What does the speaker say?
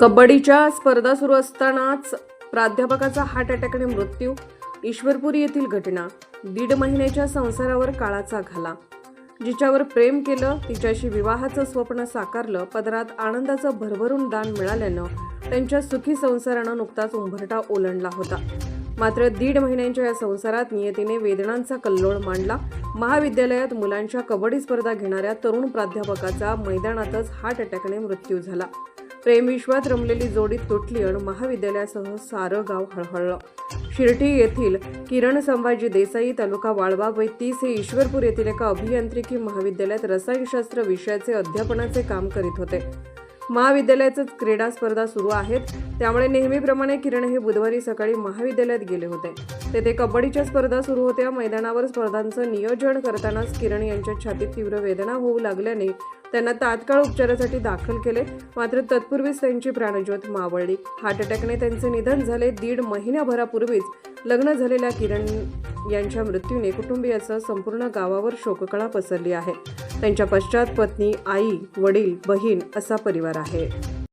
कबड्डीच्या स्पर्धा सुरू असतानाच प्राध्यापकाचा हार्ट अटॅकने मृत्यू ईश्वरपुरी येथील घटना दीड महिन्याच्या संसारावर काळाचा घाला जिच्यावर प्रेम केलं तिच्याशी विवाहाचं स्वप्न साकारलं पदरात आनंदाचं भरभरून दान मिळाल्यानं त्यांच्या सुखी संसारानं नुकताच उंभरटा ओलांडला होता. मात्र दीड महिन्यांच्या या संसारात नियतीने वेदनांचा कल्लोळ मांडला. महाविद्यालयात मुलांच्या कबड्डी स्पर्धा घेणाऱ्या तरुण प्राध्यापकाचा मैदानातच हार्ट अटॅकने मृत्यू झाला. प्रेमविश्वात रमलेली जोडी तुटली आणि महाविद्यालयासह सारं गाव हळहळलं. शिर्टी येथील किरण संभाजी देसाई तालुका वाळवा वय तीस हे ईश्वरपूर येथील एका अभियांत्रिकी महाविद्यालयात रसायनशास्त्र विषयाचे अध्यापनाचे काम करीत होते. महाविद्यालयाचंच क्रीडा स्पर्धा सुरू आहेत. त्यामुळे नेहमीप्रमाणे किरण हे बुधवारी सकाळी महाविद्यालयात गेले होते. तेथे कबड्डीच्या स्पर्धा सुरू होत्या. मैदानावर स्पर्धांचं नियोजन करतानाच किरण यांच्या छातीत तीव्र वेदना होऊ लागल्याने त्यांना तात्काळ उपचारासाठी दाखल केले. मात्र तत्पूर्वीच त्यांची प्राणज्योत मावळली. हार्ट अटॅकने त्यांचे निधन झाले. दीड महिन्याभरापूर्वीच लग्न झालेल्या किरण यांच्या मृत्यूने कुटुंबियाचं संपूर्ण गावावर शोककळा पसरली आहे. त्यांच्या पश्चात पत्नी आई वडील बहीण असा परिवार आहे.